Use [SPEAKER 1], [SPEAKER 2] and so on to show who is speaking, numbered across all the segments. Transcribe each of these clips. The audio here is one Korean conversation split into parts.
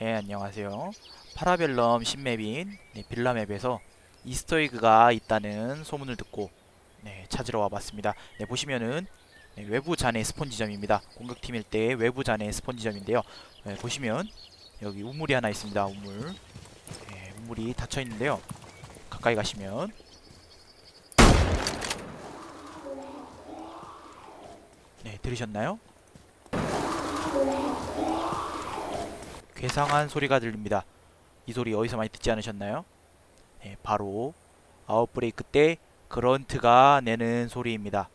[SPEAKER 1] 네, 안녕하세요. 파라벨럼 신맵인 네, 빌라맵에서 이스터에그가 있다는 소문을 듣고 네, 찾으러 와봤습니다. 네, 보시면은 네, 외부 잔해 스폰지점입니다. 공격팀일 때 외부 잔해 스폰지점인데요. 네, 보시면 여기 우물이 하나 있습니다. 우물. 네, 우물이 닫혀 있는데요. 가까이 가시면 네, 들으셨나요? 괴상한 소리가 들립니다. 이 소리 어디서 많이 듣지 않으셨나요? 네, 바로 아웃브레이크 때 그런트가 내는 소리입니다.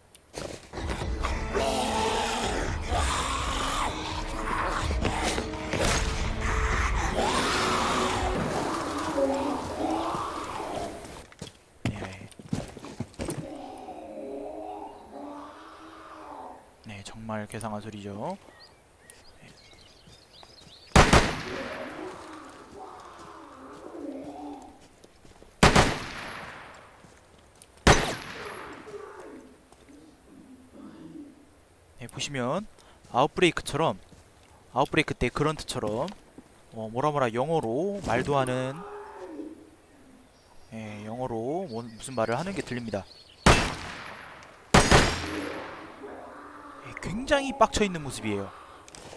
[SPEAKER 1] 네. 네, 정말 괴상한 소리죠. 네, 보시면 아웃브레이크처럼 아웃브레이크 때 그런트처럼 어, 뭐라 뭐라 영어로 말도 하는 예, 영어로 뭐, 무슨 말을 하는 게 들립니다. 예, 굉장히 빡쳐 있는 모습이에요.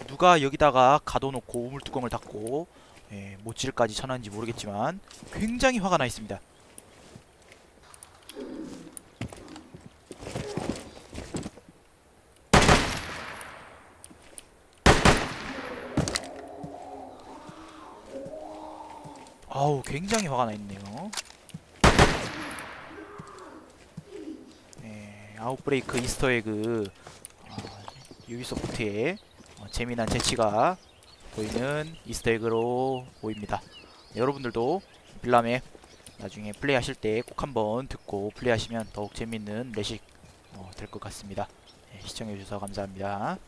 [SPEAKER 1] 누가 여기다가 가둬놓고 우물뚜껑을 닫고 예, 못질까지 쳐놨는지 모르겠지만 굉장히 화가 나 있습니다. 아우 굉장히 화가 나 있네요. 네, 아웃브레이크 이스터에그 어, 유비소프트의 어, 재미난 재치가 보이는 이스터에그로 보입니다. 네, 여러분들도 빌라맵 나중에 플레이하실 때 꼭 한번 듣고 플레이하시면 더욱 재밌는 레식 어, 될것 같습니다. 네, 시청해주셔서 감사합니다.